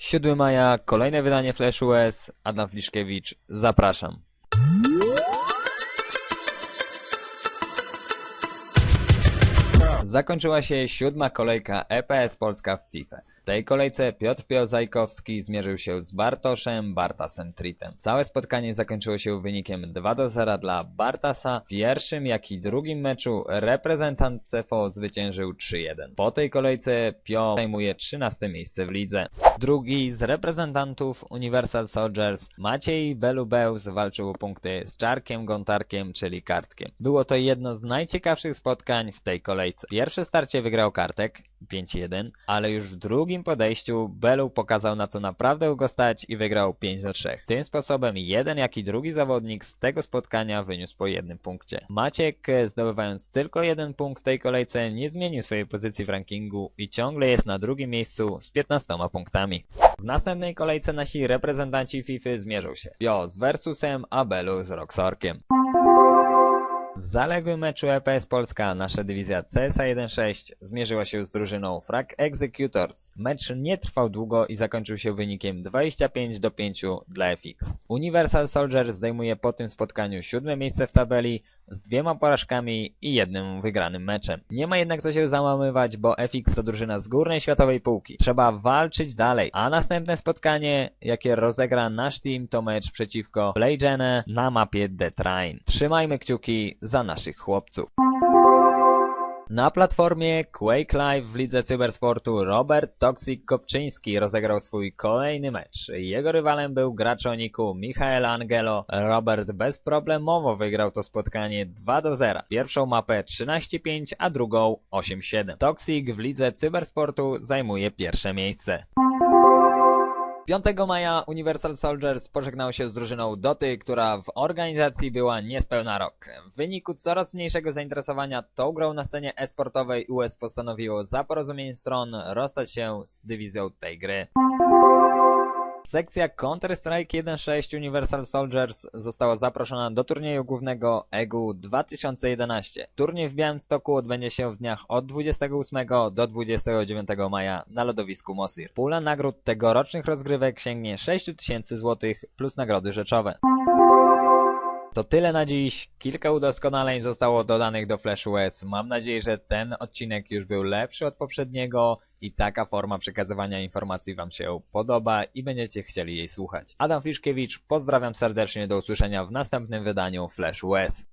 7 maja, kolejne wydanie Flash US. Adam Fliszkiewicz, zapraszam. Zakończyła się siódma kolejka EPS Polska w FIFA. Tej kolejce Piotr Piozajkowski zmierzył się z Bartoszem Bartasem Tritem. Całe spotkanie zakończyło się wynikiem 2 do 0 dla Bartasa. W pierwszym, jak i drugim meczu reprezentant CFO zwyciężył 3-1. Po tej kolejce Pio zajmuje 13 miejsce w lidze. Drugi z reprezentantów Universal Soldiers, Maciej Belubeus, walczył o punkty z Czarkiem Gontarkiem, czyli Kartkiem. Było to jedno z najciekawszych spotkań w tej kolejce. Pierwsze starcie wygrał Kartek 5-1, ale już w drugim podejściu Belu pokazał na co naprawdę go stać i wygrał 5-3. Tym sposobem jeden jak i drugi zawodnik z tego spotkania wyniósł po jednym punkcie. Maciek e, zdobywając tylko jeden punkt w tej kolejce nie zmienił swojej pozycji w rankingu i ciągle jest na drugim miejscu z 15 punktami. W następnej kolejce nasi reprezentanci FIFA zmierzą się. Jo z Versusem, a Belu z Roxorkiem. W zaległym meczu EPS Polska nasza dywizja CSA 1.6 zmierzyła się z drużyną Frag Executors. Mecz nie trwał długo i zakończył się wynikiem 25 do 5 dla FX. Universal Soldiers zajmuje po tym spotkaniu siódme miejsce w tabeli z dwiema porażkami i jednym wygranym meczem. Nie ma jednak co się załamywać, bo FX to drużyna z górnej światowej półki. Trzeba walczyć dalej, a następne spotkanie, jakie rozegra nasz team, to mecz przeciwko Blazene na mapie The Train. Trzymajmy kciuki za naszych chłopców. Na platformie Quake Live w lidze cybersportu Robert Toksik Kopczyński rozegrał swój kolejny mecz. Jego rywalem był gracz o niku Michael Angelo. Robert bezproblemowo wygrał to spotkanie 2 do 0. Pierwszą mapę 13-5, a drugą 8-7. Toksik w lidze cybersportu zajmuje pierwsze miejsce. 5 maja Universal Soldiers pożegnał się z drużyną Doty, która w organizacji była niespełna rok. W wyniku coraz mniejszego zainteresowania tą grą na scenie e-sportowej US postanowiło za porozumieniem stron rozstać się z dywizją tej gry. Sekcja Counter-Strike 1.6 Universal Soldiers została zaproszona do turnieju głównego EGU 2011. Turniej w Białymstoku odbędzie się w dniach od 28 do 29 maja na lodowisku Mosir. Pula nagród tegorocznych rozgrywek sięgnie 6000 zł plus nagrody rzeczowe. To tyle na dziś. Kilka udoskonaleń zostało dodanych do Flash US. Mam nadzieję, że ten odcinek już był lepszy od poprzedniego i taka forma przekazywania informacji Wam się podoba i będziecie chcieli jej słuchać. Adam Fiszkiewicz, pozdrawiam serdecznie, do usłyszenia w następnym wydaniu Flash US.